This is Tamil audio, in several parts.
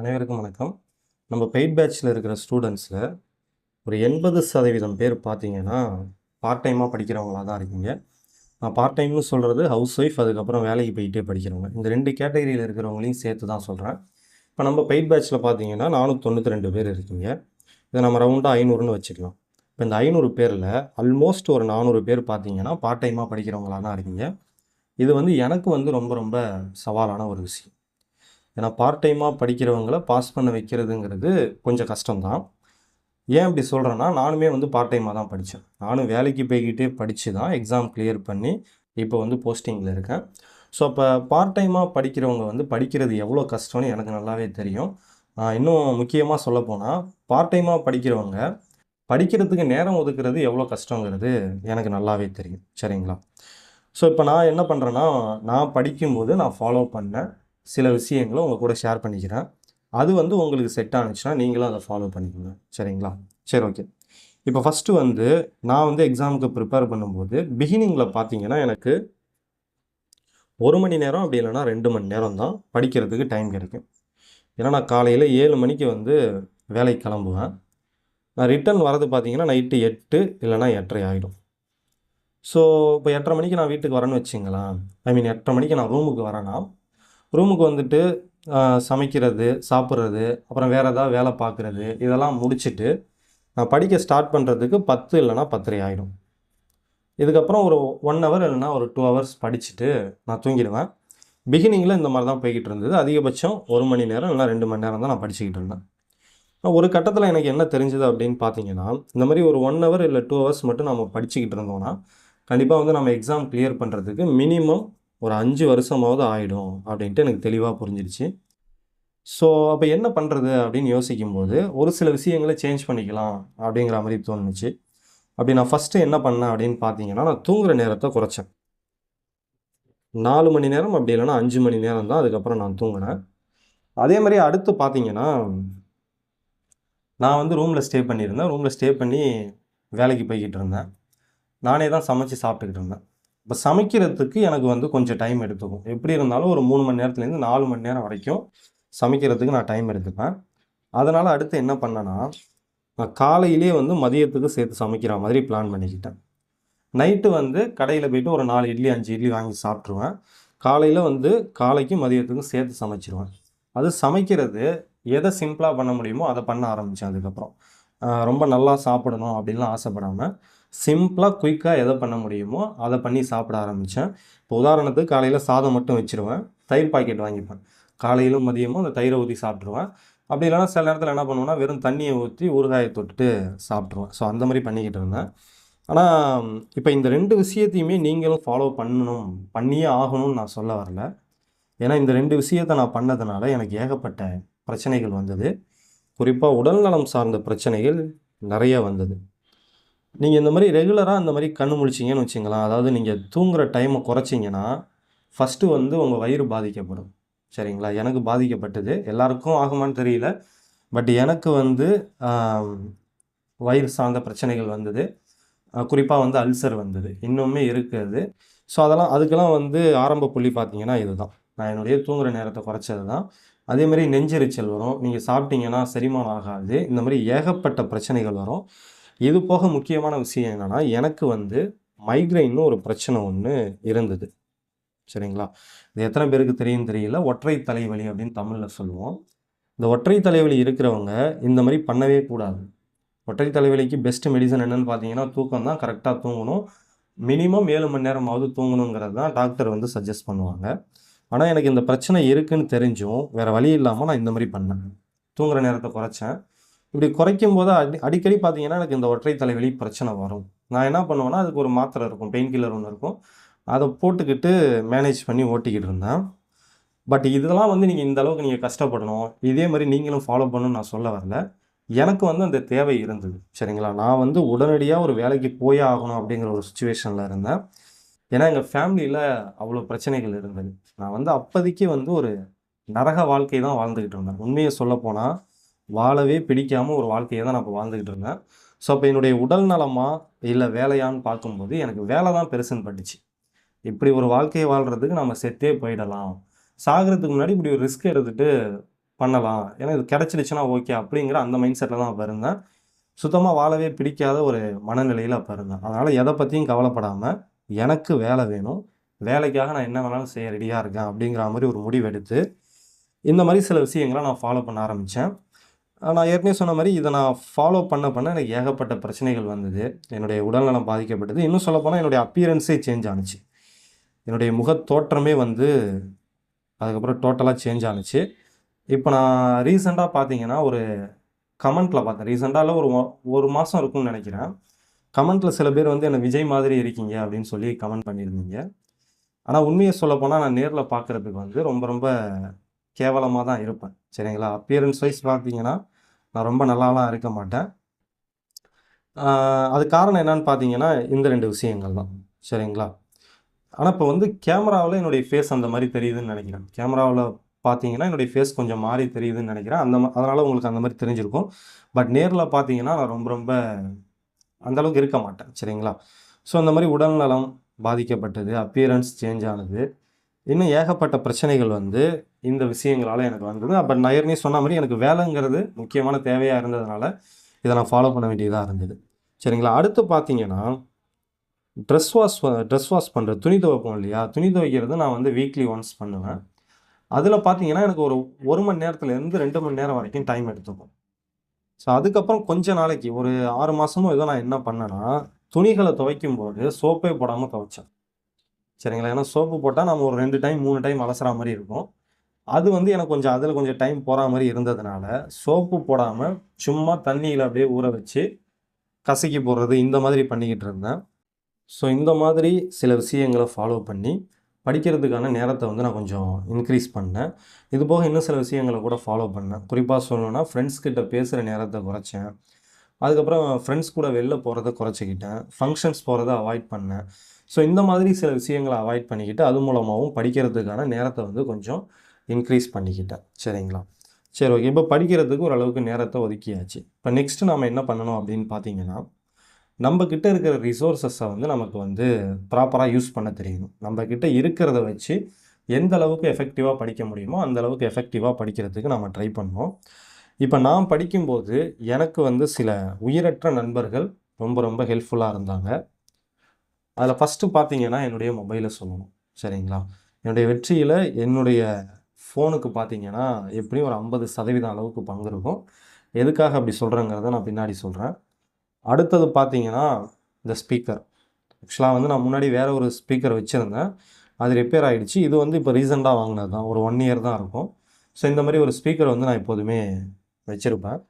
அனைவருக்கும் வணக்கம். நம்ம பெய்ட் பேட்ச்சில் இருக்கிற ஸ்டூடெண்ட்ஸில் ஒரு எண்பது சதவீதம் பேர் பார்த்தீங்கன்னா பார்ட் டைமாக படிக்கிறவங்களா தான் இருக்கீங்க. நான் பார்ட் டைம்னு சொல்கிறது ஹவுஸ் ஒய்ஃப் அதுக்கப்புறம் வேலைக்கு போயிட்டே படிக்கிறவங்க. இந்த ரெண்டு கேட்டகரியில் இருக்கிறவங்களையும் சேர்த்து தான் சொல்கிறேன் இப்போ நம்ம பெய்ட் பேட்ச்சில் பார்த்தீங்கன்னா நானூற்றி தொண்ணூற்றி ரெண்டு பேர் இருக்கீங்க. இதை நம்ம ரவுண்டாக ஐநூறுன்னு வச்சுக்கலாம். இப்போ இந்த ஐநூறு பேரில் ஆல்மோஸ்ட் ஒரு நானூறு பேர் பார்த்தீங்கன்னா பார்ட் டைமாக படிக்கிறவங்களாக தான் இருக்கீங்க. இது வந்து எனக்கு வந்து ரொம்ப ரொம்ப சவாலான ஒரு விஷயம். ஏன்னா பார்ட் டைமாக படிக்கிறவங்கள பாஸ் பண்ண வைக்கிறதுங்கிறது கொஞ்சம் கஷ்டம்தான். ஏன் இப்படி சொல்கிறேன்னா நானுமே வந்து பார்ட் டைமாக தான் படித்தேன் நானும் வேலைக்கு போய்கிட்டே படித்து தான் எக்ஸாம் கிளியர் பண்ணி இப்போ வந்து போஸ்டிங்கில் இருக்கேன். ஸோ அப்போ பார்ட் டைமாக படிக்கிறவங்க வந்து படிக்கிறது எவ்வளோ கஷ்டம்னு எனக்கு நல்லாவே தெரியும். இன்னும் முக்கியமாக சொல்லப்போனால் பார்ட் டைமாக படிக்கிறவங்க படிக்கிறதுக்கு நேரம் ஒதுக்குறது எவ்வளோ கஷ்டங்கிறது எனக்கு நல்லாவே தெரியும். சரிங்களா? ஸோ இப்போ நான் என்ன பண்ணுறேன்னா நான் படிக்கும்போது நான் ஃபாலோ பண்ணேன். சில விஷயங்களை உங்கள் கூட ஷேர் பண்ணிக்கிறேன். அது வந்து உங்களுக்கு செட் ஆனிச்சுன்னா நீங்களும் அதை ஃபாலோ பண்ணிக்கோங்க. சரிங்களா? சரி ஓகே இப்போ ஃபஸ்ட்டு வந்து நான் வந்து எக்ஸாமுக்கு ப்ரிப்பேர் பண்ணும்போது பிகினிங்கில் பார்த்தீங்கன்னா எனக்கு ஒரு மணி நேரம் அப்படி இல்லைன்னா ரெண்டு மணி நேரம் தான் படிக்கிறதுக்கு டைம் கிடைக்கும். ஏன்னா நான் காலையில் ஏழு மணிக்கு வந்து வேலைக்கு கிளம்புவேன். நான் ரிட்டர்ன் வரது பார்த்தீங்கன்னா நைட்டு எட்டு இல்லைன்னா எட்டரை ஆகிடும் ஸோ இப்போ எட்டரை மணிக்கு நான் வீட்டுக்கு வரேன்னு வச்சுங்களேன். ஐ மீன் எட்டரை மணிக்கு நான் ரூமுக்கு வரேன்னா ரூமுக்கு வந்துட்டு சமைக்கிறது சாப்பிட்றது அப்புறம் வேறு ஏதாவது வேலை பார்க்குறது இதெல்லாம் முடிச்சுட்டு நான் படிக்க ஸ்டார்ட் பண்ணுறதுக்கு பத்து இல்லைன்னா பத்தரை ஆகிடும் இதுக்கப்புறம் ஒரு ஒன் ஹவர் இல்லைன்னா ஒரு டூ ஹவர்ஸ் படிச்சுட்டு நான் தூங்கிடுவேன். பிகினிங்கில் இந்த மாதிரி தான் போய்கிட்டு இருந்தது. அதிகபட்சம் ஒரு மணி நேரம் இல்லைனா ரெண்டு மணி நேரம் தான் நான் படிச்சுக்கிட்டு இருந்தேன். ஒரு கட்டத்தில் எனக்கு என்ன தெரிஞ்சது அப்படின்னு பார்த்தீங்கன்னா இந்த மாதிரி ஒரு ஒன் ஹவர் இல்லை டூ ஹவர்ஸ் மட்டும் நம்ம படிச்சுக்கிட்டு இருந்தோம்னா கண்டிப்பாக வந்து நம்ம எக்ஸாம் கிளியர் பண்ணுறதுக்கு மினிமம் ஒரு அஞ்சு வருஷமாவது ஆகிடும் அப்படின்ட்டு எனக்கு தெளிவாக புரிஞ்சிருச்சு. ஸோ அப்போ என்ன பண்ணுறது அப்படின்னு யோசிக்கும்போது ஒரு சில விஷயங்களை சேஞ்ச் பண்ணிக்கலாம் அப்படிங்கிற மாதிரி தோணுச்சு. அப்படி நான் ஃபஸ்ட்டு என்ன பண்ணேன் அப்படின்னு பார்த்தீங்கன்னா நான் தூங்குற நேரத்தை குறைச்சேன். நாலு மணி நேரம் அப்படி இல்லைன்னா அஞ்சு மணி நேரம் தான் அதுக்கப்புறம் நான் தூங்கினேன். அதே மாதிரி அடுத்து பார்த்தீங்கன்னா நான் வந்து ரூமில் ஸ்டே பண்ணியிருந்தேன். ரூமில் ஸ்டே பண்ணி வேலைக்கு போய்கிட்டு இருந்தேன். நானே தான் சமைச்சு சாப்பிட்டுக்கிட்டு இருந்தேன். இப்போ சமைக்கிறதுக்கு எனக்கு வந்து கொஞ்சம் டைம் எடுத்துக்கும். எப்படி இருந்தாலும் ஒரு மூணு மணி நேரத்துலேருந்து நாலு மணி நேரம் வரைக்கும் சமைக்கிறதுக்கு நான் டைம் எடுத்துப்பேன். அதனால் அடுத்து என்ன பண்ணேன்னா நான் காலையிலே வந்து மதியத்துக்கு சேர்த்து சமைக்கிற மாதிரி பிளான் பண்ணிக்கிட்டேன். நைட்டு வந்து கடையில் போயிட்டு ஒரு நாலு இட்லி அஞ்சு இட்லி வாங்கி சாப்பிட்ருவேன் காலையில் வந்து காலைக்கும் மதியத்துக்கும் சேர்த்து சமைச்சிருவேன். அது சமைக்கிறது எதை சிம்பிளாக பண்ண முடியுமோ அதை பண்ண ஆரம்பித்தேன் அதுக்கப்புறம். ரொம்ப நல்லா சாப்பிடணும் அப்படின்லாம் ஆசைப்படாமல் சிம்பிளாக குயிக்காக எதை பண்ண முடியுமோ அதை பண்ணி சாப்பிட ஆரம்பித்தேன் இப்போ உதாரணத்துக்கு காலையில் சாதம் மட்டும் வச்சுருவேன் தயிர் பாக்கெட் வாங்கிப்பேன். காலையிலும் மதியமும் அந்த தயிரை ஊற்றி சாப்பிட்ருவேன் அப்படி இல்லைனா சில நேரத்தில் என்ன பண்ணுவேன்னா வெறும் தண்ணியை ஊற்றி ஊறுகாயை தொட்டுட்டு சாப்பிட்ருவேன் ஸோ அந்த மாதிரி பண்ணிக்கிட்டு இருந்தேன். ஆனால் இப்போ இந்த ரெண்டு விஷயத்தையுமே நீங்களும் ஃபாலோ பண்ணணும் பண்ணியே ஆகணும்னு நான் சொல்ல வரல. ஏன்னா இந்த ரெண்டு விஷயத்தை நான் பண்ணதுனால எனக்கு ஏகப்பட்ட பிரச்சனைகள் வந்தது. குறிப்பாக உடல்நலம் சார்ந்த பிரச்சனைகள் நிறைய வந்தது. நீங்கள் இந்த மாதிரி ரெகுலராக இந்த மாதிரி கண்ணு முழிச்சிங்கன்னு வச்சுங்களேன் அதாவது நீங்கள் தூங்குகிற டைமை குறைச்சிங்கன்னா ஃபஸ்ட்டு வந்து உங்கள் வயிறு பாதிக்கப்படும். சரிங்களா? எனக்கு பாதிக்கப்பட்டது. எல்லாருக்கும் ஆகுமான்னு தெரியல. பட் எனக்கு வந்து வயிறு சார்ந்த பிரச்சனைகள் வந்தது. குறிப்பாக வந்து அல்சர் வந்தது. இன்னுமே இருக்குது ஸோ அதெல்லாம் அதுக்கெல்லாம் வந்து ஆரம்ப புள்ளி பார்த்தீங்கன்னா இதுதான். நான் என்னுடைய தூங்குற நேரத்தை குறைச்சது தான் அதேமாதிரி நெஞ்செரிச்சல் வரும். நீங்கள் சாப்பிட்டீங்கன்னா செரிமானம் ஆகாது. இந்த மாதிரி ஏகப்பட்ட பிரச்சனைகள் வரும். இது போக முக்கியமான விஷயம் என்னென்னா எனக்கு வந்து மைக்ரைன்னு ஒரு பிரச்சனை ஒன்று இருந்தது. சரிங்களா? இது எத்தனை பேருக்கு தெரியும் தெரியல. ஒற்றை தலைவலி அப்படின்னு தமிழில் சொல்லுவோம். இந்த ஒற்றை தலைவலி இருக்கிறவங்க இந்த மாதிரி பண்ணவே கூடாது. ஒற்றை தலைவலிக்கு பெஸ்ட் மெடிசன் என்னென்னு பார்த்தீங்கன்னா தூக்கம் தான் கரெக்டாக தூங்கணும். மினிமம் ஏழு மணி நேரமாவது தூங்கணுங்கிறது தான் டாக்டர் வந்து சஜஸ்ட் பண்ணுவாங்க. ஆனால் எனக்கு இந்த பிரச்சனை இருக்குன்னு தெரிஞ்சும் வேறு வழி இல்லாமல் நான் இந்த மாதிரி பண்ணேன். தூங்குகிற நேரத்தை குறைச்சேன். இப்படி குறைக்கும் போது அடி அடிக்கடி பார்த்தீங்கன்னா எனக்கு இந்த ஒற்றை தலைவலி பிரச்சனை வரும். நான் என்ன பண்ணுவேன்னா அதுக்கு ஒரு மாத்திரை இருக்கும் பெயின் கில்லர் ஒன்று இருக்கும். அதை போட்டுக்கிட்டு மேனேஜ் பண்ணி ஓட்டிக்கிட்டு இருந்தேன். பட் இதெல்லாம் வந்து நீங்கள் இந்த அளவுக்கு நீங்கள் கஷ்டப்படணும். இதே மாதிரி நீங்களும் ஃபாலோ பண்ணணும்னு நான் சொல்ல வரல. எனக்கு வந்து அந்த தேவை இருந்தது. சரிங்களா? நான் வந்து உடனடியாக ஒரு வேலைக்கு போயே ஆகணும் அப்படிங்கிற ஒரு சுச்சுவேஷனில் இருந்தேன். ஏன்னா எங்கள் ஃபேமிலியில் அவ்வளோ பிரச்சனைகள் இருந்தது. நான் வந்து அப்போதைக்கு வந்து ஒரு நரக வாழ்க்கை தான் வாழ்ந்துக்கிட்டு இருந்தேன். உண்மையை சொல்லப்போனால் வாழவே பிடிக்காமல் ஒரு வாழ்க்கையை தான் நான் இப்போ வாழ்ந்துக்கிட்டு இருந்தேன். ஸோ அப்போ என்னுடைய உடல் நலமா இல்லை வேலையான்னு பார்க்கும்போது எனக்கு வேலை தான் பெருசுன்னு பட்டுச்சு. இப்படி ஒரு வாழ்க்கையை வாழ்கிறதுக்கு நம்ம செத்தே போயிடலாம். சாகிறதுக்கு முன்னாடி இப்படி ஒரு ரிஸ்க் எடுத்துகிட்டு பண்ணலாம். ஏன்னா இது கிடச்சிடுச்சுன்னா ஓகே அப்படிங்கிற அந்த மைண்ட் செட்டில் தான் அப்போ இருந்தேன். சுத்தமாக வாழவே பிடிக்காத ஒரு மனநிலையில் அப்போ இருந்தேன். அதனால் எதை பற்றியும் கவலைப்படாமல் எனக்கு வேலை வேணும். வேலைக்காக நான் என்ன வேணாலும் செய்ய ரெடியாக இருக்கேன் அப்படிங்கிற மாதிரி ஒரு முடிவு எடுத்து இந்த மாதிரி சில விஷயங்களை நான் ஃபாலோ பண்ண ஆரம்பித்தேன் நான் ஏற்கனவே சொன்ன மாதிரி இதை நான் ஃபாலோ பண்ண பண்ண எனக்கு ஏகப்பட்ட பிரச்சனைகள் வந்தது. என்னுடைய உடல்நலம் பாதிக்கப்பட்டது. இன்னும் சொல்லப்போனால் என்னுடைய அப்பியரன்ஸே சேஞ்ச் ஆனுச்சு. என்னுடைய முகத்தோற்றமே வந்து அதுக்கப்புறம் டோட்டலாக சேஞ்ச் ஆனுச்சு. இப்போ நான் ரீசெண்டாக பார்த்தீங்கன்னா ஒரு கமெண்ட்டில் பார்த்தேன். ரீசெண்டாக ஒரு ஒரு மாதம் இருக்கும்னு நினைக்கிறேன். கமெண்ட்டில் சில பேர் வந்து என்னை விஜய் மாதிரி இருக்கீங்க? அப்படின்னு சொல்லி கமெண்ட் பண்ணியிருந்தீங்க. ஆனால் உண்மையை சொல்லப்போனால் நான் நேரில் பார்க்குறதுக்கு வந்து ரொம்ப ரொம்ப கேவலமாக தான் இருப்பேன். சரிங்களா? அப்பியரன்ஸ் வைஸ் பார்த்தீங்கன்னா நான் ரொம்ப நல்லாலாம் இருக்க மாட்டேன். அது காரணம் என்னன்னு பார்த்தீங்கன்னா இந்த ரெண்டு விஷயங்கள் தான். சரிங்களா? ஆனால் இப்போ வந்து கேமராவில் என்னுடைய ஃபேஸ் அந்த மாதிரி தெரியுதுன்னு நினைக்கிறேன். கேமராவில் பார்த்தீங்கன்னா என்னுடைய ஃபேஸ் கொஞ்சம் மாறி தெரியுதுன்னு நினைக்கிறேன். அந்த மா- உங்களுக்கு அந்த மாதிரி தெரிஞ்சிருக்கும். பட் நேரில் பார்த்தீங்கன்னா நான் ரொம்ப ரொம்ப அந்த அளவுக்கு இருக்க மாட்டேன். சரிங்களா? ஸோ அந்த மாதிரி உடல்நலம் பாதிக்கப்பட்டது அப்பியரன்ஸ் சேஞ்ச் ஆனது இன்னும் ஏகப்பட்ட பிரச்சனைகள் வந்து இந்த விஷயங்களால் எனக்கு வந்தது. அப்போ நான் ஏற்கனவே சொன்ன மாதிரி எனக்கு வேலைங்கிறது முக்கியமான தேவையாக இருந்ததுனால இதை நான் ஃபாலோ பண்ண வேண்டியதாக இருந்தது. சரிங்களா? அடுத்து பார்த்தீங்கன்னா ட்ரெஸ் வாஷ் ட்ரெஸ் வாஷ் பண்ணுறது துணி துவைப்போம் இல்லையா? துணி துவைக்கிறது நான் வந்து வீக்லி ஒன்ஸ் பண்ணுவேன். அதில் பார்த்தீங்கன்னா எனக்கு ஒரு ஒரு மணி நேரத்துலேருந்து ரெண்டு மணி நேரம் வரைக்கும் டைம் எடுத்துக்கும். ஸோ அதுக்கப்புறம் கொஞ்ச நாளைக்கு ஒரு ஆறு மாதமும் ஏதோ நான் என்ன பண்ணேன்னா துணிகளை துவைக்கும் போது சோப்பே போடாமல் துவைச்சேன். சரிங்களா? ஏன்னா சோப்பு போட்டால் நம்ம ஒரு ரெண்டு டைம் மூணு டைம் அலசுற மாதிரி இருக்கும். அது வந்து எனக்கு கொஞ்சம் அதில் கொஞ்சம் டைம் போகிற மாதிரி இருந்ததுனால சோப்பு போடாமல் சும்மா தண்ணியில் அப்படியே ஊற வச்சு கசக்கி போடுறது இந்த மாதிரி பண்ணிக்கிட்டு இருந்தேன். ஸோ இந்த மாதிரி சில விஷயங்களை ஃபாலோ பண்ணி படிக்கிறதுக்கான நேரத்தை வந்து நான் கொஞ்சம் இன்க்ரீஸ் பண்ணேன். இது போக இன்னும் சில விஷயங்களை கூட ஃபாலோ பண்ணேன். குறிப்பாக சொல்லணும்னா ஃப்ரெண்ட்ஸ் கிட்ட பேசுகிற நேரத்தை குறைச்சேன். அதுக்கப்புறம் ஃப்ரெண்ட்ஸ் கூட வெளில போகிறத குறைச்சிக்கிட்டேன். ஃபங்க்ஷன்ஸ் போகிறத அவாய்ட் பண்ணேன். ஸோ இந்த மாதிரி சில விஷயங்களை அவாய்ட் பண்ணிக்கிட்டு அது மூலமாகவும் படிக்கிறதுக்கான நேரத்தை வந்து கொஞ்சம் இன்க்ரீஸ் பண்ணிக்கிட்டேன். சரிங்களா? சரி ஓகே இப்போ படிக்கிறதுக்கு ஓரளவுக்கு நேரத்தை ஒதுக்கியாச்சு. இப்போ நெக்ஸ்ட்டு நம்ம என்ன பண்ணணும் அப்படின்னு பார்த்தீங்கன்னா நம்ம இருக்கிற ரிசோர்ஸஸை வந்து நமக்கு வந்து ப்ராப்பராக யூஸ் பண்ண தெரியணும் நம்மக்கிட்ட இருக்கிறத வச்சு எந்த அளவுக்கு எஃபெக்டிவாக படிக்க முடியுமோ அந்த அளவுக்கு எஃபெக்டிவாக படிக்கிறதுக்கு நம்ம ட்ரை பண்ணோம். இப்போ நான் படிக்கும்போது எனக்கு வந்து சில உயிரற்ற நண்பர்கள் ரொம்ப ரொம்ப ஹெல்ப்ஃபுல்லாக இருந்தாங்க. அதில் ஃபஸ்ட்டு பார்த்தீங்கன்னா என்னுடைய மொபைலை சொல்லணும். சரிங்களா? என்னுடைய வெற்றியில் என்னுடைய ஃபோனுக்கு பார்த்தீங்கன்னா எப்படியும் ஒரு ஐம்பது சதவீதம் அளவுக்கு பங்கு இருக்கும். எதுக்காக அப்படி சொல்கிறேங்கிறத நான் பின்னாடி சொல்கிறேன் அடுத்தது பார்த்தீங்கன்னா இந்த ஸ்பீக்கர் ஆக்சுவலாக வந்து நான் முன்னாடி வேறு ஒரு ஸ்பீக்கர் வச்சுருந்தேன். அது ரிப்பேர் ஆகிடுச்சு இது வந்து இப்போ ரீசெண்டாக வாங்கினது தான் ஒரு ஒன் இயர் தான் இருக்கும். ஸோ இந்த மாதிரி ஒரு ஸ்பீக்கர் வந்து நான் எப்போதுமே வச்சுருப்பேன்.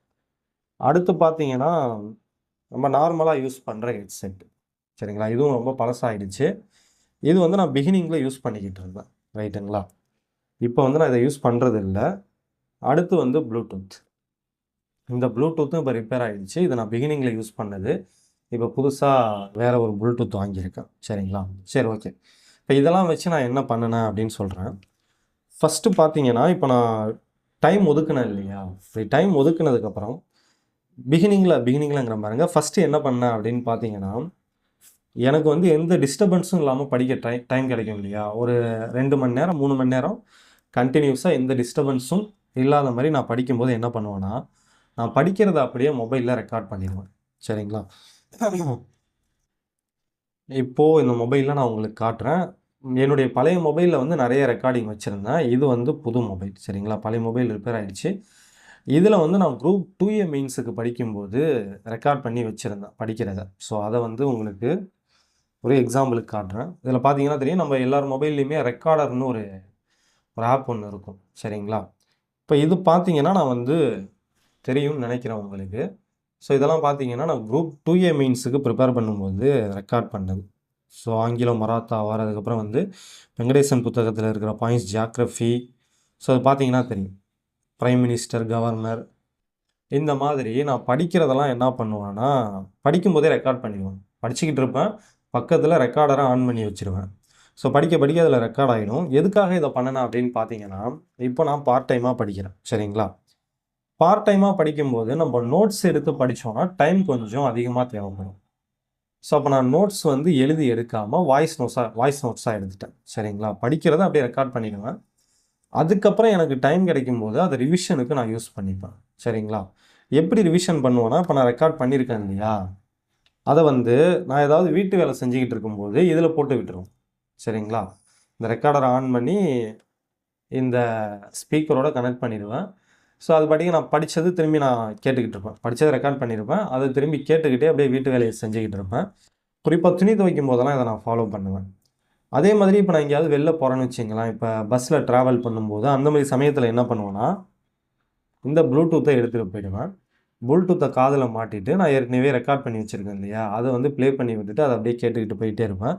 அடுத்து பார்த்தீங்கன்னா நம்ம நார்மலாக யூஸ் பண்ணுற ஹெட்செட் சரிங்களா? இதுவும் ரொம்ப பழசாகிடுச்சு இது வந்து நான் பிகினிங்கில் யூஸ் பண்ணிக்கிட்டு இருந்தேன். ரைட்டுங்களா இப்போ வந்து நான் இதை யூஸ் பண்ணுறது இல்லை அடுத்து வந்து ப்ளூடூத் இந்த ப்ளூடூத்தும் இப்போ ரிப்பேர் ஆகிடுச்சு இதை நான் பிகினிங்கில் யூஸ் பண்ணது. இப்போ புதுசாக வேறு ஒரு ப்ளூடூத் வாங்கியிருக்கேன். சரிங்களா? சரி ஓகே இப்போ இதெல்லாம் வச்சு நான் என்ன பண்ணினேன் அப்படின்னு சொல்கிறேன் ஃபஸ்ட்டு பார்த்தீங்கன்னா இப்போ நான் டைம் ஒதுக்குனேன் இல்லையா? டைம் ஒதுக்குனதுக்கப்புறம் பிகினிங்கில் பிகினிங்கில்ங்கிற பாருங்க. ஃபஸ்ட்டு என்ன பண்ணேன் அப்படின்னு பார்த்தீங்கன்னா எனக்கு வந்து எந்த டிஸ்டர்பன்ஸும் இல்லாமல் படிக்க டைம் டைம் கிடைக்கும் இல்லையா? ஒரு ரெண்டு மணி நேரம் மூணு மணி நேரம் கண்டினியூஸாக எந்த டிஸ்டர்பன்ஸும் இல்லாத மாதிரி நான் படிக்கும்போது என்ன பண்ணுவேன்னா நான் படிக்கிறத அப்படியே மொபைலில் ரெக்கார்ட் பண்ணிடுவேன். சரிங்களா? இப்போது இந்த மொபைலில் நான் உங்களுக்கு காட்டுறேன். என்னுடைய பழைய மொபைலில் வந்து நிறைய ரெக்கார்டிங் வச்சுருந்தேன். இது வந்து புது மொபைல் சரிங்களா? பழைய மொபைல் ரிப்பேர் ஆகிடுச்சு இதில் வந்து நான் குரூப் டூ ஏ மெயின்ஸுக்கு படிக்கும்போது ரெக்கார்ட் பண்ணி வச்சுருந்தேன் படிக்கிறத. ஸோ அதை வந்து உங்களுக்கு ஒரு எக்ஸாம்பிளுக்கு காட்டுறேன். இதில் பார்த்தீங்கன்னா தெரியும் நம்ம எல்லார் மொபைல்லையுமே ரெக்கார்டர்னு ஒரு ஒரு ஆப் ஒன்று இருக்கும். சரிங்களா? இப்போ இது பார்த்தீங்கன்னா நான் வந்து தெரியும்னு நினைக்கிறேன் உங்களுக்கு. ஸோ இதெல்லாம் பார்த்தீங்கன்னா நான் குரூப் டூ ஏ மெயின்ஸுக்கு ப்ரிப்பேர் பண்ணும்போது ரெக்கார்ட் பண்ணது. ஸோ ஆங்கிலம் மராத்தா அதுக்கப்புறம் வந்து வெங்கடேசன் புத்தகத்தில் இருக்கிற பாயிண்ட்ஸ் ஜியாக்ரஃபி ஸோ அது பார்த்தீங்கன்னா தெரியும். ப்ரைம் மினிஸ்டர் கவர்னர் இந்த மாதிரி நான் படிக்கிறதெல்லாம் என்ன பண்ணுவேன்னா படிக்கும்போதே ரெக்கார்ட் பண்ணிடுவேன். படிச்சுக்கிட்டு இருப்பேன். பக்கத்தில் ரெக்கார்டரை ஆன் பண்ணி வச்சுருவேன். ஸோ படிக்க படிக்க அதில் ரெக்கார்ட் ஆகிடும் எதுக்காக இதை பண்ணணும் அப்படின்னு பார்த்தீங்கன்னா இப்போ நான் பார்ட் டைமாக படிக்கிறேன். சரிங்களா? பார்ட் டைமாக படிக்கும்போது நம்ம நோட்ஸ் எடுத்து படித்தோம்னா டைம் கொஞ்சம் அதிகமாக தேவைப்படும். ஸோ அப்போ நான் நோட்ஸ் வந்து எழுதி எடுக்காமல் வாய்ஸ் நோட்ஸாக வாய்ஸ் நோட்ஸாக எடுத்துட்டேன். சரிங்களா? படிக்கிறத அப்படியே ரெக்கார்ட் பண்ணிடுவேன். அதுக்கப்புறம் எனக்கு டைம் கிடைக்கும்போது அதை ரிவிஷனுக்கு நான் யூஸ் பண்ணிப்பேன். சரிங்களா? எப்படி ரிவிஷன் பண்ணுவேன்னா இப்போ நான் ரெக்கார்ட் பண்ணியிருக்கேன் இல்லையா? அதை வந்து நான் ஏதாவது வீட்டு வேலை செஞ்சுக்கிட்டு இருக்கும்போது இதில் போட்டு விட்டுருவோம். சரிங்களா? இந்த ரெக்கார்டரை ஆன் பண்ணி இந்த ஸ்பீக்கரோட கனெக்ட் பண்ணிடுவேன். ஸோ அது பாட்டிக்கு நான் படித்தது திரும்பி நான் கேட்டுக்கிட்டு இருப்பேன். படித்ததை ரெக்கார்ட் பண்ணியிருப்பேன் அதை திரும்பி கேட்டுக்கிட்டே அப்படியே வீட்டு வேலையை செஞ்சுக்கிட்டு இருப்பேன். குறிப்பாக துணி துவைக்கும் போதெல்லாம் இதை நான் ஃபாலோ பண்ணுவேன். அதே மாதிரி இப்போ நான் எங்கேயாவது வெளில போகிறேன்னு வச்சுங்களேன். இப்போ பஸ்ஸில் ட்ராவல் பண்ணும்போது அந்த மாதிரி சமயத்தில் என்ன பண்ணுவேன்னா இந்த ப்ளூடூத்தை எடுத்துகிட்டு போயிடுவேன். ப்ளூடூத்தை காதில் மாட்டிட்டு நான் ஏற்கனவே ரெக்கார்ட் பண்ணி வச்சுருக்கேன் இல்லையா? அதை வந்து ப்ளே பண்ணி விட்டுட்டு அதை அப்படியே கேட்டுக்கிட்டு போயிட்டே இருப்பேன்.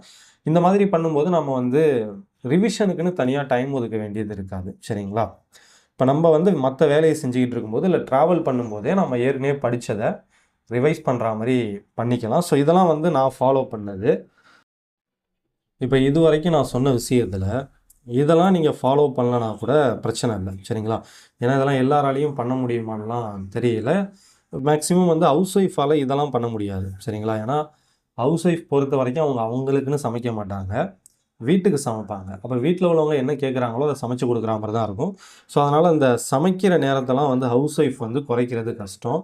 இந்த மாதிரி பண்ணும்போது நம்ம வந்து ரிவிஷனுக்குன்னு தனியாக டைம் ஒதுக்க வேண்டியது இருக்காது. சரிங்களா? இப்போ நம்ம வந்து மற்ற வேலையை செஞ்சுக்கிட்டு இருக்கும்போது இல்லை ட்ராவல் பண்ணும்போதே நம்ம ஏற்கனவே படித்ததை ரிவைஸ் பண்ணுற மாதிரி பண்ணிக்கலாம். ஸோ இதெல்லாம் வந்து நான் ஃபாலோ பண்ணது. இப்போ இது வரைக்கும் நான் சொன்ன விஷயத்தில் இதெல்லாம் நீங்கள் ஃபாலோ பண்ணலனா கூட பிரச்சனை இல்லை. சரிங்களா? ஏன்னா இதெல்லாம் எல்லாராலையும் பண்ண முடியுமான்லாம் தெரியல. மேக்ஸிமம் வந்து ஹவுஸ் ஒய்ஃபால் இதெல்லாம் பண்ண முடியாது. சரிங்களா? ஏன்னா ஹவுஸ் ஒய்ஃப் பொறுத்த வரைக்கும் அவங்க அவங்களுக்குன்னு சமைக்க மாட்டாங்க. வீட்டுக்கு சமைப்பாங்க. அப்போ வீட்டில் உள்ளவங்க என்ன கேட்குறாங்களோ அதை சமைச்சு கொடுக்குற மாதிரி தான் இருக்கும். ஸோ அதனால் இந்த சமைக்கிற நேரத்தெல்லாம் வந்து ஹவுஸ் ஒய்ஃப் வந்து குறைக்கிறது கஷ்டம்.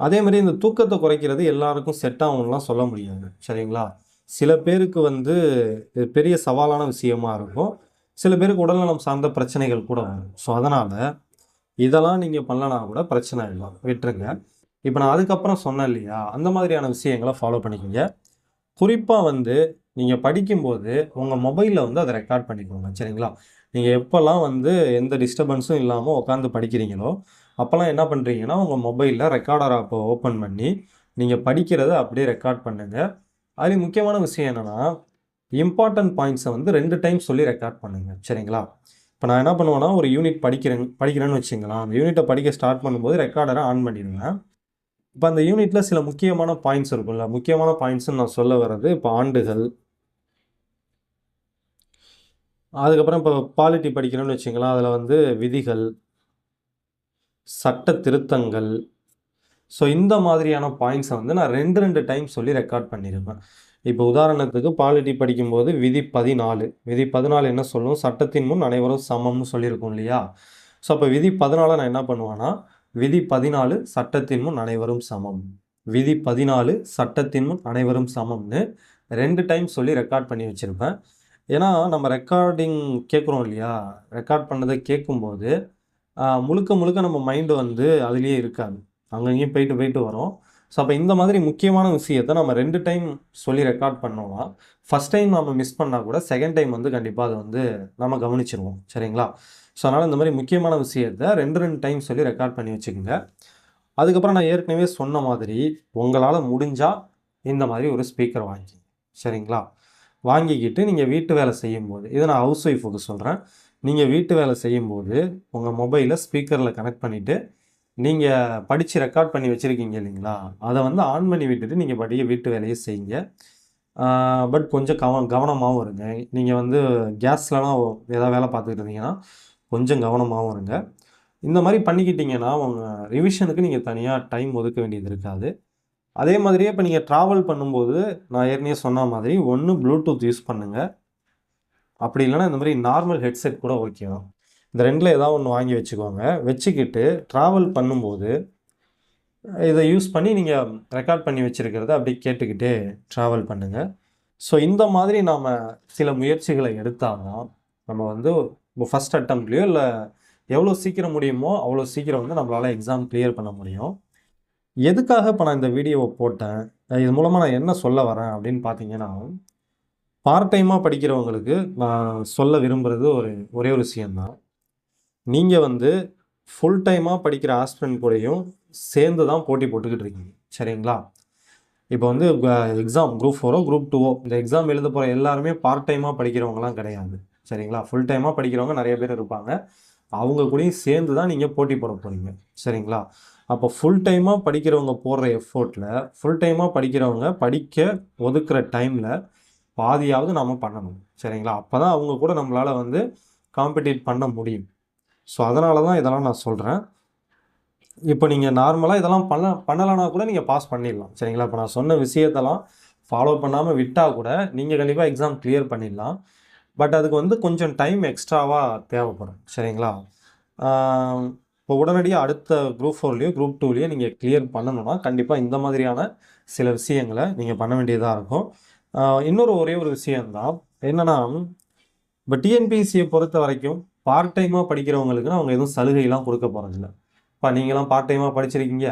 அதே மாதிரி இந்த தூக்கத்தை குறைக்கிறது எல்லாருக்கும் செட் ஆகும்லாம் சொல்ல முடியாது. சரிங்களா? சில பேருக்கு வந்து பெரிய சவாலான விஷயமா இருக்கும். சில பேருக்கு உடல்நலம் சார்ந்த பிரச்சனைகள் கூட வரும். ஸோ அதனால் இதெல்லாம் நீங்கள் பண்ணலனா கூட பிரச்சனை இல்லை. விட்டுருங்க. இப்போ நான் அதுக்கப்புறம் சொன்னேன் இல்லையா? அந்த மாதிரியான விஷயங்களை ஃபாலோ பண்ணிக்கோங்க. குறிப்பாக வந்து நீங்கள் படிக்கும்போது உங்கள் மொபைலில் வந்து அதை ரெக்கார்ட் பண்ணிக்கோங்க. சரிங்களா? நீங்கள் எப்போல்லாம் வந்து எந்த டிஸ்டர்பன்ஸும் இல்லாமல் உட்காந்து படிக்கிறீங்களோ அப்போல்லாம் என்ன பண்ணுறீங்கன்னா உங்கள் மொபைலில் ரெக்கார்டர் ஆப்பை ஓப்பன் பண்ணி நீங்கள் படிக்கிறத அப்படியே ரெக்கார்ட் பண்ணுங்கள் அதுலேயும் முக்கியமான விஷயம் என்னென்னா இம்பார்ட்டன்ட் பாயிண்ட்ஸை வந்து ரெண்டு டைம் சொல்லி ரெக்கார்ட் பண்ணுங்கள் சரிங்களா? இப்போ நான் என்ன பண்ணுவேன்னா ஒரு யூனிட் படிக்கிறேன் படிக்கிறேன்னு வச்சுங்களேன். அந்த யூனிட்டை படிக்க ஸ்டார்ட் பண்ணும்போது ரெக்கார்டரை ஆன் பண்ணிடுவேன். இப்போ அந்த யூனிட்டில் சில முக்கியமான பாயிண்ட்ஸ் இருக்கும்ல. முக்கியமான பாயிண்ட்ஸ்னு நான் சொல்ல வர்றது இப்போ ஆண்டுகள். அதுக்கப்புறம் இப்போ பாலிட்டி படிக்கிறேன்னு வச்சுங்களேன். அதில் வந்து விதிகள் சட்ட திருத்தங்கள். ஸோ இந்த மாதிரியான பாயிண்ட்ஸை வந்து நான் ரெண்டு ரெண்டு டைம் சொல்லி ரெக்கார்ட் பண்ணியிருப்பேன் இப்போ உதாரணத்துக்கு பாலிட்டி படிக்கும்போது விதி பதினாலு. விதி பதினாலு என்ன சொல்லும்? சட்டத்தின் முன் அனைவரும் சமம்னு சொல்லியிருக்கோம் இல்லையா? ஸோ அப்போ விதி பதினாலை நான் என்ன பண்ணுவேன்னா விதி பதினாலு சட்டத்தின் முன் அனைவரும் சமம். விதி பதினாலு சட்டத்தின் முன் அனைவரும் சமம்னு ரெண்டு டைம் சொல்லி ரெக்கார்ட் பண்ணி வச்சுருப்பேன். ஏன்னா நம்ம ரெக்கார்டிங் கேட்குறோம் இல்லையா? ரெக்கார்ட் பண்ணதை கேட்கும்போது முழுக்க முழுக்க நம்ம மைண்டு வந்து அதுலேயே இருக்காது. அங்கங்கேயும் போயிட்டு போயிட்டு வரோம். ஸோ அப்போ இந்த மாதிரி முக்கியமான விஷயத்தை நம்ம ரெண்டு டைம் சொல்லி ரெக்கார்ட் பண்ணோம்னா ஃபஸ்ட் டைம் நம்ம மிஸ் பண்ணால் கூட செகண்ட் டைம் வந்து கண்டிப்பாக அதை வந்து நம்ம கவனிச்சிருவோம். சரிங்களா? ஸோ அதனால் இந்த மாதிரி முக்கியமான விஷயத்தை ரெண்டு ரெண்டு டைம் சொல்லி ரெக்கார்ட் பண்ணி வச்சுக்கோங்க. அதுக்கப்புறம் நான் ஏற்கனவே சொன்ன மாதிரி உங்களால் முடிஞ்சால் இந்த மாதிரி ஒரு ஸ்பீக்கர் வாங்கி சரிங்களா? வாங்கிக்கிட்டு நீங்கள் வீட்டு வேலை செய்யும்போது இதை நான் ஹவுஸ் ஒய்ஃபுக்கு சொல்கிறேன் நீங்கள் வீட்டு வேலை செய்யும்போது உங்கள் மொபைலை ஸ்பீக்கரில் கனெக்ட் பண்ணிவிட்டு நீங்கள் படித்து ரெக்கார்ட் பண்ணி வச்சுருக்கீங்க இல்லைங்களா? அதை வந்து ஆன் பண்ணி விட்டுட்டு நீங்கள் படிய வீட்டு வேலையை செய்யுங்க. பட் கொஞ்சம் கவ கவனமாகவும் இருங்க. நீங்கள் வந்து கேஸ்லலாம் ஏதாவது வேலை பார்த்துக்கிட்டு இருந்தீங்கன்னா கொஞ்சம் கவனமாகவும் இருங்க. இந்த மாதிரி பண்ணிக்கிட்டிங்கன்னா உங்கள் ரிவிஷனுக்கு நீங்கள் தனியாக டைம் ஒதுக்க வேண்டியது இருக்காது. அதே மாதிரியே இப்போ நீங்கள் ட்ராவல் பண்ணும்போது நான் ஏற்கனவே சொன்ன மாதிரி ஒன்று ப்ளூடூத் யூஸ் பண்ணுங்கள் அப்படி இல்லைன்னா இந்த மாதிரி நார்மல் ஹெட்செட் கூட ஓகே தான். இந்த ரெண்டில் ஏதாவது ஒன்று வாங்கி வச்சுக்கோங்க. வச்சுக்கிட்டு ட்ராவல் பண்ணும்போது இதை யூஸ் பண்ணி நீங்கள் ரெக்கார்ட் பண்ணி வச்சுருக்கிறத அப்படியே கேட்டுக்கிட்டே ட்ராவல் பண்ணுங்கள் ஸோ இந்த மாதிரி நாம் சில முயற்சிகளை எடுத்தால் தான் நம்ம வந்து ஃபஸ்ட் அட்டம்ப்ட்லேயோ இல்லை எவ்வளோ சீக்கிரம் முடியுமோ அவ்வளோ சீக்கிரம் வந்து நம்மளால் எக்ஸாம் கிளியர் பண்ண முடியும். எதுக்காக இப்போ நான் இந்த வீடியோவை போட்டேன்? இது மூலமாக நான் என்ன சொல்ல வரேன் அப்படின்னு பார்த்தீங்கன்னா பார்ட் டைமாக படிக்கிறவங்களுக்கு நான் சொல்ல விரும்புகிறது ஒரு ஒரே ஒரு விஷயந்தான் நீங்கள் வந்து ஃபுல் டைமாக படிக்கிற ஆஸ்பிரண்ட் கூடயும் சேர்ந்து தான் போட்டி போட்டுக்கிட்டு இருக்கீங்க. சரிங்களா? இப்போ வந்து எக்ஸாம் குரூப் ஃபோரோ குரூப் டூவோ இந்த எக்ஸாம் எழுத போகிற எல்லாருமே பார்ட் டைமாக படிக்கிறவங்களாம் கிடையாது. சரிங்களா? ஃபுல் டைமாக படிக்கிறவங்க நிறைய பேர் இருப்பாங்க. அவங்க கூடயும் சேர்ந்து தான் நீங்கள் போட்டி போட போகிறீங்க சரிங்களா? அப்போ ஃபுல் டைமாக படிக்கிறவங்க போடுற எஃபோர்ட்டில் ஃபுல் டைமாக படிக்கிறவங்க படிக்க ஒதுக்குற டைமில் பாதியாவது நாம் பண்ணணும். சரிங்களா? அப்போ தான் அவங்க கூட நம்மளால் வந்து காம்படிட் பண்ண முடியும். ஸோ அதனால தான் இதெல்லாம் நான் சொல்கிறேன் இப்போ நீங்கள் நார்மலாக இதெல்லாம் பண்ண பண்ணலைன்னா கூட நீங்கள் பாஸ் பண்ணிடலாம். சரிங்களா? இப்போ நான் சொன்ன விஷயத்தெல்லாம் ஃபாலோ பண்ணாமல் விட்டால் கூட நீங்கள் கண்டிப்பாக எக்ஸாம் கிளியர் பண்ணிடலாம். பட் அதுக்கு வந்து கொஞ்சம் டைம் எக்ஸ்ட்ராவாக தேவைப்படும். சரிங்களா? இப்போ உடனடியாக அடுத்த குரூப் ஃபோர்லேயோ குரூப் டூலேயோ நீங்கள் கிளியர் பண்ணணும்னா கண்டிப்பாக இந்த மாதிரியான சில விஷயங்களை நீங்கள் பண்ண வேண்டியதாக இருக்கும். இன்னொரு ஒரே ஒரு விஷயந்தான் என்னன்னா இப்போ டிஎன்பிஎஸ்சியை பொறுத்த வரைக்கும் பார்ட் டைமாக படிக்கிறவங்களுக்குன்னு அவங்க எதுவும் சலுகைலாம் கொடுக்க போகிறதில்ல இப்போ நீங்களாம் பார்ட் டைமாக படிச்சிருக்கீங்க.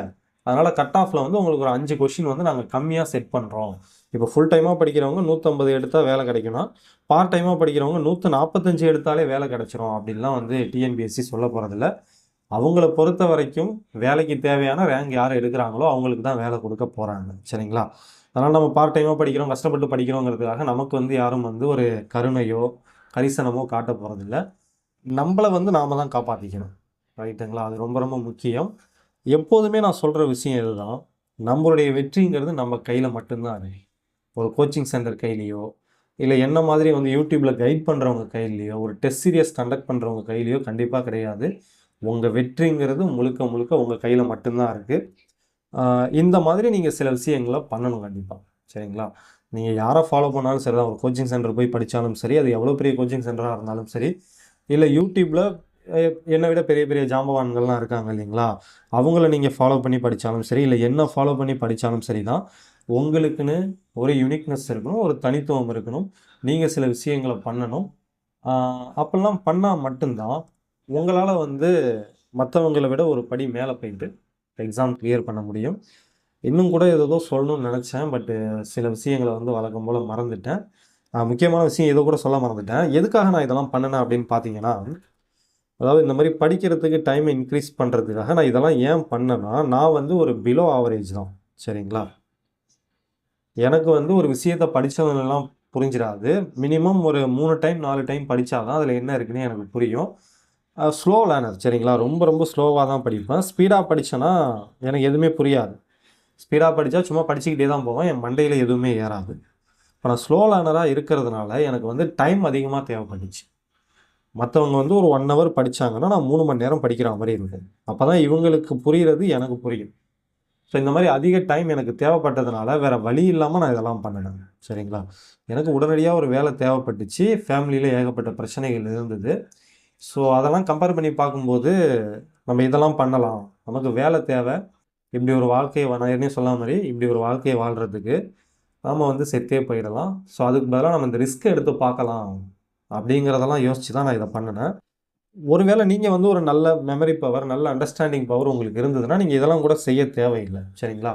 அதனால் கட் ஆஃபில் வந்து உங்களுக்கு ஒரு அஞ்சு கொஷின் வந்து நாங்கள் கம்மியாக செட் பண்ணுறோம் இப்போ ஃபுல் டைமாக படிக்கிறவங்க நூற்றம்பது எடுத்தால் வேலை கிடைக்கும்னா பார்ட் டைமாக படிக்கிறவங்க நூற்று நாற்பத்தஞ்சு எடுத்தாலே வேலை கிடைச்சிரும் அப்படின்லாம் வந்து டிஎன்பிஎஸ்சி சொல்ல போகிறதில்ல அவங்கள பொறுத்த வரைக்கும் வேலைக்கு தேவையான ரேங்க் யார் எடுக்கிறாங்களோ அவங்களுக்கு தான் வேலை கொடுக்க போகிறாங்க சரிங்களா? அதனால் நம்ம பார்ட் டைமாக படிக்கிறோம் கஷ்டப்பட்டு படிக்கிறோங்கிறதுக்காக நமக்கு வந்து யாரும் வந்து ஒரு கருணையோ கரிசனமோ காட்ட போகிறதில்ல நம்மளை வந்து நாம தான் காப்பாற்றிக்கணும் ரைட்டுங்களா? அது ரொம்ப ரொம்ப முக்கியம். எப்போதுமே நான் சொல்கிற விஷயம் இதுதான். நம்மளுடைய வெற்றிங்கிறது நம்ம கையில் மட்டும்தான் இருக்கு. ஒரு கோச்சிங் சென்டர் கையிலையோ இல்லை என்ன மாதிரி வந்து யூடியூப்பில் கைட் பண்ணுறவங்க கையிலையோ ஒரு டெஸ்ட் சீரியஸ் கண்டக்ட் பண்ணுறவங்க கையிலையோ கண்டிப்பாக கிடையாது. உங்கள் வெற்றிங்கிறது முழுக்க முழுக்க உங்கள் கையில் மட்டும்தான் இருக்குது இந்த மாதிரி நீங்கள் சில விஷயங்களை பண்ணணும் கண்டிப்பாக சரிங்களா? நீங்கள் யாரை ஃபாலோ பண்ணாலும் சரி தான் ஒரு கோச்சிங் சென்டர் போய் படித்தாலும் சரி அது எவ்வளோ பெரிய கோச்சிங் சென்டராக இருந்தாலும் சரி இல்லை யூடியூப்பில் என்னை விட பெரிய பெரிய ஜாம்பவான்கள்லாம் இருக்காங்க இல்லைங்களா? அவங்கள நீங்கள் ஃபாலோ பண்ணி படித்தாலும் சரி இல்லை என்ன ஃபாலோ பண்ணி படித்தாலும் சரி தான் உங்களுக்குன்னு ஒரு யுனிக்னஸ் இருக்கணும் ஒரு தனித்துவம் இருக்கணும். நீங்கள் சில விஷயங்களை பண்ணணும். அப்போல்லாம் அப்பெல்லாம் பண்ணால் மட்டும்தான் உங்களால் வந்து மற்றவங்களை விட ஒரு படி மேலே போயிட்டு எக்ஸாம் கிளியர் பண்ண முடியும். இன்னும் கூட ஏதோ சொல்லணும்னு நினச்சேன் பட்டு சில விஷயங்களை வந்து வழக்கம் போல் மறந்துட்டேன். முக்கியமான விஷயம் ஏதோ கூட சொல்ல மறந்துட்டேன். எதுக்காக நான் இதெல்லாம் பண்ணினேன் அப்படின்னு பார்த்தீங்கன்னா அதாவது இந்த மாதிரி படிக்கிறதுக்கு டைமை இன்க்ரீஸ் பண்ணுறதுக்காக நான் இதெல்லாம் ஏன் பண்ணேன்னா நான் வந்து ஒரு பிலோ ஆவரேஜ் தான் சரிங்களா? எனக்கு வந்து ஒரு விஷயத்தை படித்தவங்களெல்லாம் புரிஞ்சிடாது மினிமம் ஒரு மூணு டைம் நாலு டைம் படித்தாதான் அதில் என்ன இருக்குன்னு எனக்கு புரியும். ஸ்லோ லேனர் சரிங்களா? ரொம்ப ரொம்ப ஸ்லோவாக தான் படிப்பேன். ஸ்பீடாக படித்தேன்னா எனக்கு எதுவுமே புரியாது. ஸ்பீடாக படித்தா சும்மா படிச்சுக்கிட்டே தான் போவேன். என் மண்டையில் எதுவுமே ஏறாது. இப்போ நான் ஸ்லோ லேர்னராக இருக்கிறதுனால எனக்கு வந்து டைம் அதிகமாக தேவைப்பட்டுச்சு. மற்றவங்க வந்து ஒரு ஒன் ஹவர் படித்தாங்கன்னா நான் மூணு மணி நேரம் படிக்கிற மாதிரி இருக்கும் அப்போ தான் இவங்களுக்கு புரிகிறது எனக்கு புரியும். ஸோ இந்த மாதிரி அதிக டைம் எனக்கு தேவைப்பட்டதுனால வேறு வழி இல்லாமல் நான் இதெல்லாம் பண்ணினேன். சரிங்களா? எனக்கு உடனடியாக ஒரு வேலை தேவைப்பட்டுச்சு. ஃபேமிலியில் ஏகப்பட்ட பிரச்சனைகள் இருந்தது. ஸோ அதெல்லாம் கம்பேர் பண்ணி பார்க்கும்போது நம்ம இதெல்லாம் பண்ணலாம். நமக்கு வேலை தேவை. இப்படி ஒரு வாழ்க்கையை நான் ஏற்கனவே சொன்ன மாதிரி இப்படி ஒரு வாழ்க்கையை வாழ்கிறதுக்கு நாம் வந்து செத்தே போயிடலாம். ஸோ அதுக்கு பதிலாக நம்ம இந்த ரிஸ்க்கை எடுத்து பார்க்கலாம் அப்படிங்கிறதெல்லாம் யோசிச்சு தான் நான் இதை பண்ணினேன். ஒருவேளை நீங்கள் வந்து ஒரு நல்ல மெமரி பவர் நல்ல அண்டர்ஸ்டாண்டிங் பவர் உங்களுக்கு இருந்ததுன்னா நீங்கள் இதெல்லாம் கூட செய்ய தேவையில்லை. சரிங்களா?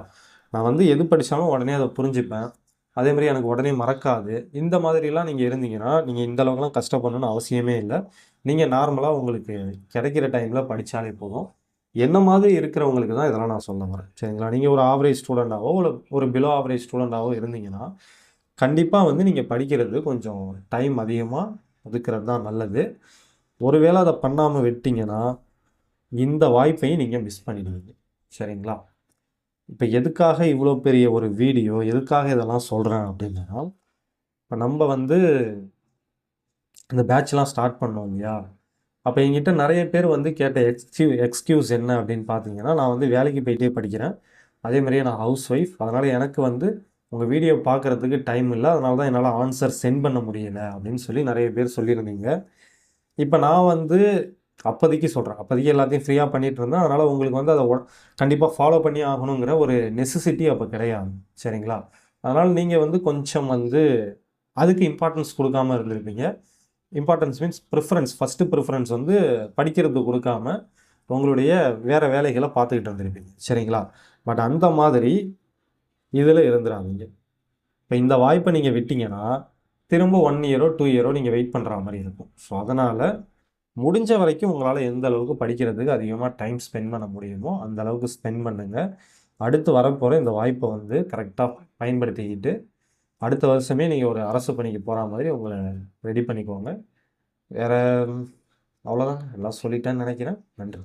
நான் வந்து எது படித்தாலும் உடனே அதை புரிஞ்சுப்பேன். அதேமாதிரி எனக்கு உடனே மறக்காது. இந்த மாதிரிலாம் நீங்கள் இருந்தீங்கன்னா நீங்கள் இந்த அளவுக்குலாம் கஷ்டப்படணும்னு அவசியமே இல்லை. நீங்கள் நார்மலாக உங்களுக்கு கிடைக்கிற டைமில் படித்தாலே போதும். என்ன மாதிரி இருக்கிறவங்களுக்கு தான் இதெல்லாம் நான் சொல்ல வரேன். சரிங்களா? நீங்கள் ஒரு ஆவரேஜ் ஸ்டூடெண்ட்டாவோ இல்லை ஒரு பிலோ ஆவரேஜ் ஸ்டூடெண்ட்டாவோ இருந்தீங்கன்னா கண்டிப்பாக வந்து நீங்கள் படிக்கிறது கொஞ்சம் டைம் அதிகமாக ஒதுக்கிறது தான் நல்லது. ஒருவேளை அதை பண்ணாமல் விட்டிங்கன்னா இந்த வாய்ப்பையும் நீங்கள் மிஸ் பண்ணிடுவீங்க. சரிங்களா? இப்போ எதுக்காக இவ்வளோ பெரிய ஒரு வீடியோ எதுக்காக இதெல்லாம் சொல்கிறேன் அப்படின்னா இப்போ நம்ம வந்து இந்த பேட்ச்லாம் ஸ்டார்ட் பண்ணோம் இல்லையா? அப்போ என்கிட்ட நிறைய பேர் வந்து கேட்ட எக்ஸ்கியூ எக்ஸ்கியூஸ் என்ன அப்படின்னு பார்த்தீங்கன்னா நான் வந்து வேலைக்கு போயிட்டே படிக்கிறேன். அதே மாதிரியே நான் ஹவுஸ் ஒய்ஃப் அதனால் எனக்கு வந்து உங்கள் வீடியோ பார்க்குறதுக்கு டைம் இல்லை. அதனால தான் என்னால் ஆன்சர் சென்ட் பண்ண முடியலை அப்படின்னு சொல்லி நிறைய பேர் சொல்லியிருந்தீங்க. இப்போ நான் வந்து அப்போதைக்கு சொல்கிறேன் அப்போதைக்கு எல்லாத்தையும் ஃப்ரீயாக பண்ணிட்டு இருந்தேன். அதனால் உங்களுக்கு வந்து அதை கண்டிப்பாக ஃபாலோ பண்ணி ஆகணுங்கிற ஒரு நெசசிட்டி அப்போ கிடையாது. சரிங்களா? அதனால் நீங்கள் வந்து கொஞ்சம் வந்து அதுக்கு இம்பார்ட்டன்ஸ் கொடுக்காம இருந்திருப்பீங்க. Importance means preference first preference வந்து படிக்கிறது கொடுக்காம உங்களுடைய வேறு வேலைகளை பார்த்துக்கிட்டு வந்துருப்பீங்க சரிங்களா? பட் அந்த மாதிரி இதில் இருந்துடாதீங்க இப்போ இந்த வாய்ப்பை நீங்கள் விட்டிங்கன்னா திரும்ப ஒன் இயரோ டூ இயரோ நீங்கள் வெயிட் பண்ணுற மாதிரி இருக்கும். ஸோ அதனால் முடிஞ்ச வரைக்கும் உங்களால் எந்த அளவுக்கு படிக்கிறதுக்கு அதிகமாக டைம் ஸ்பெண்ட் பண்ண முடியுமோ அந்த அளவுக்கு ஸ்பெண்ட் பண்ணுங்கள் அடுத்து வரப்போகிற இந்த வாய்ப்பை வந்து கரெக்டாக பயன்படுத்திக்கிட்டு அடுத்த வருஷமே நீங்கள் ஒரு அரசு பணிக்கு போகிற மாதிரி உங்களை ரெடி பண்ணிக்கோங்க. வேறு அவ்வளோதான் எல்லாம் சொல்லிட்டேன்னு நினைக்கிறேன். நன்றி.